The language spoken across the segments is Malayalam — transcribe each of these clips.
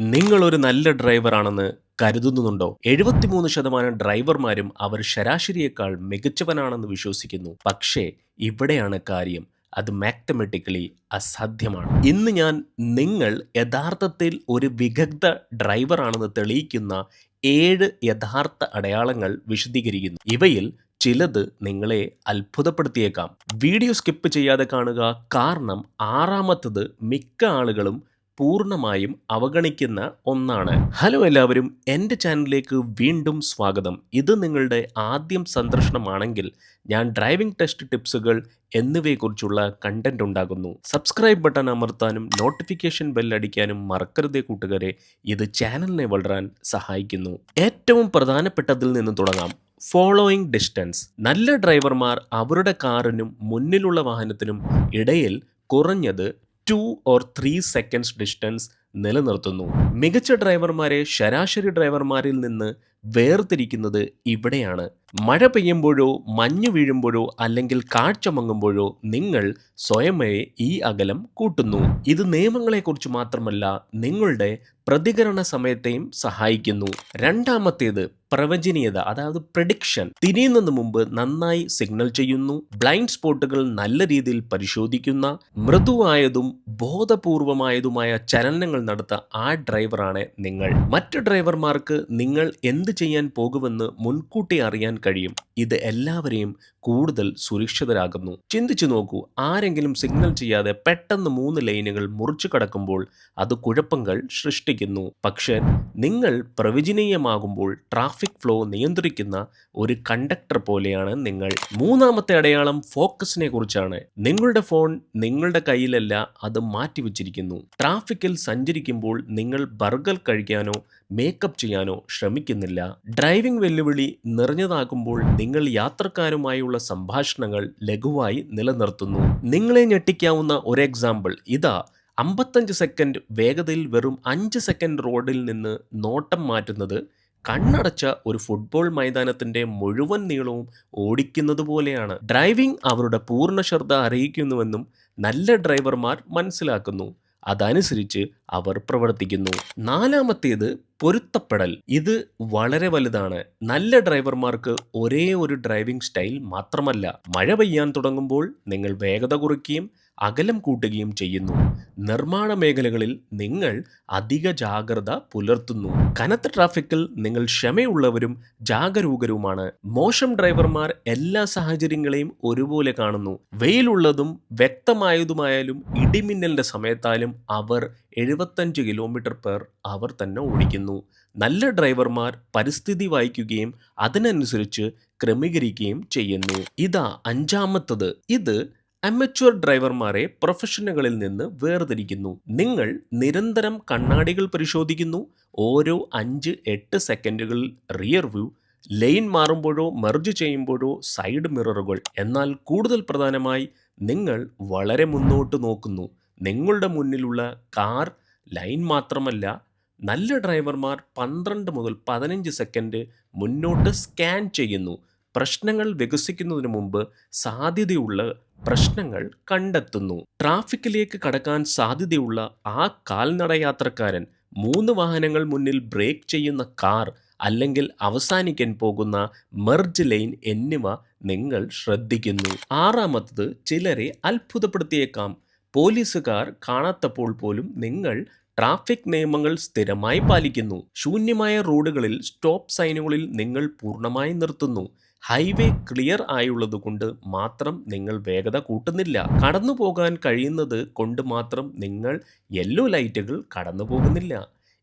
നിങ്ങളൊരു നല്ല ഡ്രൈവറാണെന്ന് കരുതുന്നുണ്ടോ എഴുപത്തിമൂന്ന് ശതമാനം ഡ്രൈവർമാരും അവർ ശരാശരിയേക്കാൾ മികച്ചവനാണെന്ന് വിശ്വസിക്കുന്നു. പക്ഷേ ഇവിടെയാണ് കാര്യം. അത് മാത്തമെറ്റിക്കലി അസാധ്യമാണ്. ഇന്ന് ഞാൻ നിങ്ങൾ യഥാർത്ഥത്തിൽ ഒരു വിദഗ്ധ ഡ്രൈവറാണെന്ന് തെളിയിക്കുന്ന ഏഴ് യഥാർത്ഥ അടയാളങ്ങൾ വിശദീകരിക്കുന്നു. ഇവയിൽ ചിലത് നിങ്ങളെ അത്ഭുതപ്പെടുത്തിയേക്കാം. വീഡിയോ സ്കിപ്പ് ചെയ്യാതെ കാണുക. കാരണം ആറാമത്തത് മിക്ക ആളുകളും പൂർണമായും അവഗണിക്കുന്ന ഒന്നാണ്. ഹലോ എല്ലാവരും എന്റെ ചാനലിലേക്ക് വീണ്ടും സ്വാഗതം. ഇത് നിങ്ങളുടെ ആദ്യം സന്ദർശനമാണെങ്കിൽ ഞാൻ ഡ്രൈവിംഗ് ടെസ്റ്റ് ടിപ്സുകൾ എന്നിവയെക്കുറിച്ചുള്ള കണ്ടന്റ് ഉണ്ടാകുന്നു സബ്സ്ക്രൈബ് ബട്ടൺ അമർത്താനും നോട്ടിഫിക്കേഷൻ ബെല്ലടിക്കാനും മറക്കരുതേ കൂട്ടുകാരെ. ഇത് ചാനലിനെ വളരാൻ സഹായിക്കുന്നു. ഏറ്റവും പ്രധാനപ്പെട്ടതിൽ നിന്ന് തുടങ്ങാം. ഫോളോയിങ് ഡിസ്റ്റൻസ് നല്ല ഡ്രൈവർമാർ അവരുടെ കാറിനും മുന്നിലുള്ള വാഹനത്തിനും ഇടയിൽ കുറഞ്ഞത് two or three seconds distance നിലനിർത്തുന്നു. മികച്ച ഡ്രൈവർമാരെ ശരാശരി ഡ്രൈവർമാരിൽ നിന്ന് വേർതിരിക്കുന്നത് ഇവിടെയാണ്. മഴ പെയ്യുമ്പോഴോ മഞ്ഞ് വീഴുമ്പോഴോ അല്ലെങ്കിൽ കാഴ്ച മങ്ങുമ്പോഴോ നിങ്ങൾ സ്വയമേ ഈ അകലം കൂട്ടുന്നു. ഇത് നിയമങ്ങളെക്കുറിച്ച് മാത്രമല്ല നിങ്ങളുടെ പ്രതികരണ സമയത്തെയും സഹായിക്കുന്നു. രണ്ടാമത്തേത് പ്രവചനീയത അതായത് പ്രഡിക്ഷൻ തിരിയുന്നതിന് മുമ്പ് നന്നായി സിഗ്നൽ ചെയ്യുന്നു. ബ്ലൈൻഡ് സ്പോട്ടുകൾ നല്ല രീതിയിൽ പരിശോധിക്കുന്ന മൃദുവായതും ബോധപൂർവമായതുമായ ചലനങ്ങൾ നടത്ത ആ ഡ്രൈവറാണ് നിങ്ങൾ. മറ്റ് ഡ്രൈവർമാർക്ക് നിങ്ങൾ എന്ത് ചെയ്യാൻ പോകുമെന്ന് മുൻകൂട്ടി അറിയാൻ കഴിയും. ഇത് എല്ലാവരെയും കൂടുതൽ സുരക്ഷിതരാകുന്നു ചിന്തിച്ചു നോക്കൂ ആരെങ്കിലും സിഗ്നൽ ചെയ്യാതെ പെട്ടെന്ന് മൂന്ന് ലൈനുകൾ മുറിച്ചു കടക്കുമ്പോൾ അത് കുഴപ്പങ്ങൾ സൃഷ്ടിക്കുന്നു. പക്ഷേ നിങ്ങൾ പ്രവചനീയമാകുമ്പോൾ ട്രാഫിക് ഫ്ലോ നിയന്ത്രിക്കുന്ന ഒരു കണ്ടക്ടർ പോലെയാണ് നിങ്ങൾ. മൂന്നാമത്തെ അടയാളം ഫോക്കസിനെ കുറിച്ചാണ്. നിങ്ങളുടെ ഫോൺ നിങ്ങളുടെ കയ്യിലല്ല അത് മാറ്റിവെച്ചിരിക്കുന്നു ട്രാഫിക്കിൽ സഞ്ചരിക്കുമ്പോൾ നിങ്ങൾ ബർഗർ കഴിക്കാനോ മേക്കപ്പ് ചെയ്യാനോ ശ്രമിക്കുന്നില്ല. ഡ്രൈവിംഗ് വെല്ലുവിളി നിറഞ്ഞതാകുമ്പോൾ നിങ്ങൾ യാത്രക്കാരുമായുള്ള സംഭാഷണങ്ങൾ ലഘുവായി നിലനിർത്തുന്നു. നിങ്ങളെ ഞെട്ടിക്കാവുന്ന ഒരു എക്സാമ്പിൾ ഇതാ അമ്പത്തഞ്ച് സെക്കൻഡ് വേഗതയിൽ വെറും അഞ്ച് സെക്കൻഡ് റോഡിൽ നിന്ന് നോട്ടം മാറ്റുന്നത് കണ്ണടച്ച ഒരു ഫുട്ബോൾ മൈതാനത്തിന്റെ മുഴുവൻ നീളവും ഓടിക്കുന്നത് പോലെയാണ്. ഡ്രൈവിംഗ് അവരുടെ പൂർണ ശ്രദ്ധ അറിയിക്കുന്നുവെന്നും നല്ല ഡ്രൈവർമാർ മനസ്സിലാക്കുന്നു. അതനുസരിച്ച് അവർ പ്രവർത്തിക്കുന്നു. നാലാമത്തേത് പൊരുത്തപ്പെടൽ. ഇത് വളരെ വലുതാണ്. നല്ല ഡ്രൈവർമാർക്ക് ഒരേ ഒരു ഡ്രൈവിംഗ് സ്റ്റൈൽ മാത്രമല്ല. മഴ പെയ്യാൻ തുടങ്ങുമ്പോൾ നിങ്ങൾ വേഗത കുറയ്ക്കുകയും അകലം കൂട്ടുകയും ചെയ്യുന്നു. നിർമ്മാണ മേഖലകളിൽ നിങ്ങൾ അധിക ജാഗ്രത പുലർത്തുന്നു. കനത്ത ട്രാഫിക്കിൽ നിങ്ങൾ ക്ഷമയുള്ളവരും ജാഗരൂകരുമാണ്. മോശം ഡ്രൈവർമാർ എല്ലാ സാഹചര്യങ്ങളെയും ഒരുപോലെ കാണുന്നു. വെയിലുള്ളതും വ്യക്തമായതുമായാലും ഇടിമിന്നലിന്റെ സമയത്താലും അവർ എഴുപത്തഞ്ച് കിലോമീറ്റർ പെർ അവർ തന്നെ ഓടിക്കുന്നു. നല്ല ഡ്രൈവർമാർ പരിസ്ഥിതി വായിക്കുകയും അതിനനുസരിച്ച് ക്രമീകരിക്കുകയും ചെയ്യുന്നു. ഇതാ അഞ്ചാമത്തത്. ഇത് അമച്വർ ഡ്രൈവർമാരെ പ്രൊഫഷനുകളിൽ നിന്ന് വേർതിരിക്കുന്നു. നിങ്ങൾ നിരന്തരം കണ്ണാടികൾ പരിശോധിക്കുന്നു. ഓരോ അഞ്ച് എട്ട് സെക്കൻഡുകളിൽ റിയർ വ്യൂ ലൈൻ മാറുമ്പോഴോ മെർജ് ചെയ്യുമ്പോഴോ സൈഡ് മിററുകൾ എന്നാൽ കൂടുതൽ പ്രധാനമായി നിങ്ങൾ വളരെ മുന്നോട്ട് നോക്കുന്നു. നിങ്ങളുടെ മുന്നിലുള്ള കാർ ലൈൻ മാത്രമല്ല നല്ല ഡ്രൈവർമാർ പന്ത്രണ്ട് മുതൽ പതിനഞ്ച് സെക്കൻഡ് മുന്നോട്ട് സ്കാൻ ചെയ്യുന്നു. പ്രശ്നങ്ങൾ വികസിക്കുന്നതിന് മുമ്പ് സാധ്യതയുള്ള പ്രശ്നങ്ങൾ കണ്ടെത്തുന്നു. ട്രാഫിക്കിലേക്ക് കടക്കാൻ സാധ്യതയുള്ള ആ കാൽനടയാത്രക്കാരൻ മൂന്ന് വാഹനങ്ങൾ മുന്നിൽ ബ്രേക്ക് ചെയ്യുന്ന കാർ അല്ലെങ്കിൽ അവസാനിക്കാൻ പോകുന്ന മെർജ് ലൈൻ എന്നിവ നിങ്ങൾ ശ്രദ്ധിക്കുന്നു. ആറാമത്തത് ചിലരെ അത്ഭുതപ്പെടുത്തിയേക്കാം. പോലീസുകാർ കാണാത്തപ്പോൾ പോലും നിങ്ങൾ ട്രാഫിക് നിയമങ്ങൾ സ്ഥിരമായി പാലിക്കുന്നു. ശൂന്യമായ റോഡുകളിൽ സ്റ്റോപ്പ് സൈനുകളിൽ നിങ്ങൾ പൂർണമായി നിർത്തുന്നു. ഹൈവേ ക്ലിയർ ആയുള്ളതുകൊണ്ട് മാത്രം നിങ്ങൾ വേഗത കൂട്ടുന്നില്ല. കടന്നു പോകാൻ കഴിയുന്നത് കൊണ്ട് മാത്രം നിങ്ങൾ യെല്ലോ ലൈറ്റുകൾ കടന്നു പോകുന്നില്ല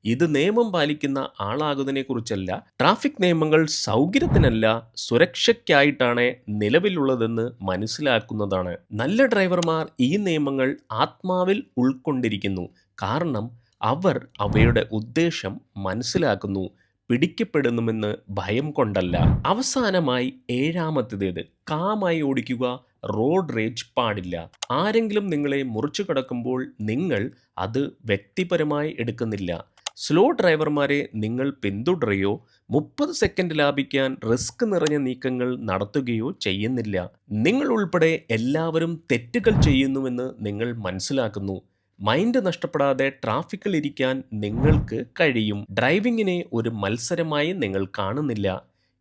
ഇത് നിയമം പാലിക്കുന്ന ആളാകുന്നതിനെക്കുറിച്ചല്ല ട്രാഫിക് നിയമങ്ങൾ സൗകര്യത്തിനല്ല സുരക്ഷയ്ക്കായിട്ടാണ് നിലവിലുള്ളതെന്ന് മനസ്സിലാക്കുന്നതാണ്. നല്ല ഡ്രൈവർമാർ ഈ നിയമങ്ങൾ ആത്മാവിൽ ഉൾക്കൊണ്ടിരിക്കുന്നു. കാരണം അവർ അവയുടെ ഉദ്ദേശം മനസ്സിലാക്കുന്നു പിടിക്കപ്പെടുന്നുമെന്ന് ഭയം കൊണ്ടല്ല. അവസാനമായി ഏഴാമത്തേത് കാമായി ഓടിക്കുക റോഡ് റേജ് പാടില്ല. ആരെങ്കിലും നിങ്ങളെ മുറിച്ചു കടക്കുമ്പോൾ നിങ്ങൾ അത് വ്യക്തിപരമായി എടുക്കുന്നില്ല. സ്ലോ ഡ്രൈവർമാരെ നിങ്ങൾ പിന്തുടരുകയോ മുപ്പത് സെക്കൻഡ് ലാഭിക്കാൻ റിസ്ക് നിറഞ്ഞ നീക്കങ്ങൾ നടത്തുകയോ ചെയ്യുന്നില്ല. നിങ്ങൾ ഉൾപ്പെടെ എല്ലാവരും തെറ്റുകൾ ചെയ്യുന്നുവെന്ന് നിങ്ങൾ മനസ്സിലാക്കുന്നു. മൈൻഡ് നഷ്ടപ്പെടാതെ ട്രാഫിക്കിൽ ഇരിക്കാൻ നിങ്ങൾക്ക് കഴിയും. ഡ്രൈവിങ്ങിനെ ഒരു മത്സരമായി നിങ്ങൾ കാണുന്നില്ല.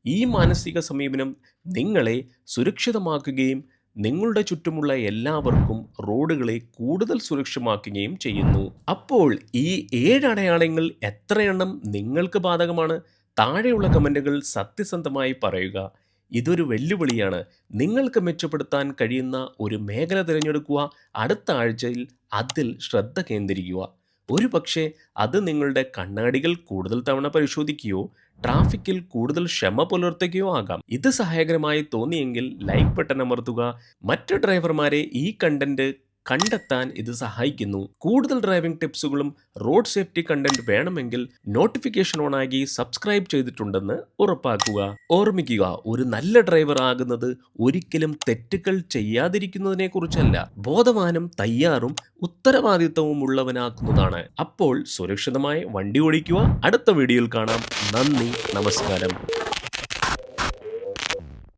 ഈ മാനസിക സമീപനം നിങ്ങളെ സുരക്ഷിതമാക്കുകയും നിങ്ങളുടെ ചുറ്റുമുള്ള എല്ലാവർക്കും റോഡുകളെ കൂടുതൽ സുരക്ഷമാക്കുകയും ചെയ്യുന്നു. അപ്പോൾ ഈ ഏഴ് അടയാളങ്ങൾ എത്രയെണ്ണം നിങ്ങൾക്ക് ബാധകമാണ്? താഴെയുള്ള കമന്റുകൾ സത്യസന്ധമായി പറയുക. ഇതൊരു വെല്ലുവിളിയാണ്. നിങ്ങൾക്ക് മെച്ചപ്പെടുത്താൻ കഴിയുന്ന ഒരു മേഖല തിരഞ്ഞെടുക്കുക. അടുത്ത ആഴ്ചയിൽ അതിൽ ശ്രദ്ധ കേന്ദ്രീകരിക്കുക. ഒരു പക്ഷേ അത് നിങ്ങളുടെ കണ്ണാടികൾ കൂടുതൽ തവണ പരിശോധിക്കുകയോ ട്രാഫിക്കിൽ കൂടുതൽ ക്ഷമ പുലർത്തുകയോ ആകാം. ഇത് സഹായകരമായി തോന്നിയെങ്കിൽ ലൈക്ക് ബട്ടൺ അമർത്തുക. മറ്റ് ഡ്രൈവർമാരെ ഈ കണ്ടന്റ് കണ്ടെത്താൻ ഇത് സഹായിക്കുന്നു. കൂടുതൽ ഡ്രൈവിംഗ് ടിപ്സുകളും റോഡ് സേഫ്റ്റി കണ്ടന്റ് വേണമെങ്കിൽ നോട്ടിഫിക്കേഷൻ ഓൺ ഓണാക്കി സബ്സ്ക്രൈബ് ചെയ്തിട്ടുണ്ടെന്ന് ഉറപ്പാക്കുക. ഓർമ്മിക്കുക ഒരു നല്ല ഡ്രൈവർ ആകുന്നത് ഒരിക്കലും തെറ്റുകൾ ചെയ്യാതിരിക്കുന്നതിനെ കുറിച്ചല്ല. ബോധവാനും തയ്യാറും ഉത്തരവാദിത്തവും ഉള്ളവനാക്കുന്നതാണ്. അപ്പോൾ സുരക്ഷിതമായി വണ്ടി ഓടിക്കുക. അടുത്ത വീഡിയോയിൽ കാണാം. നന്ദി നമസ്കാരം.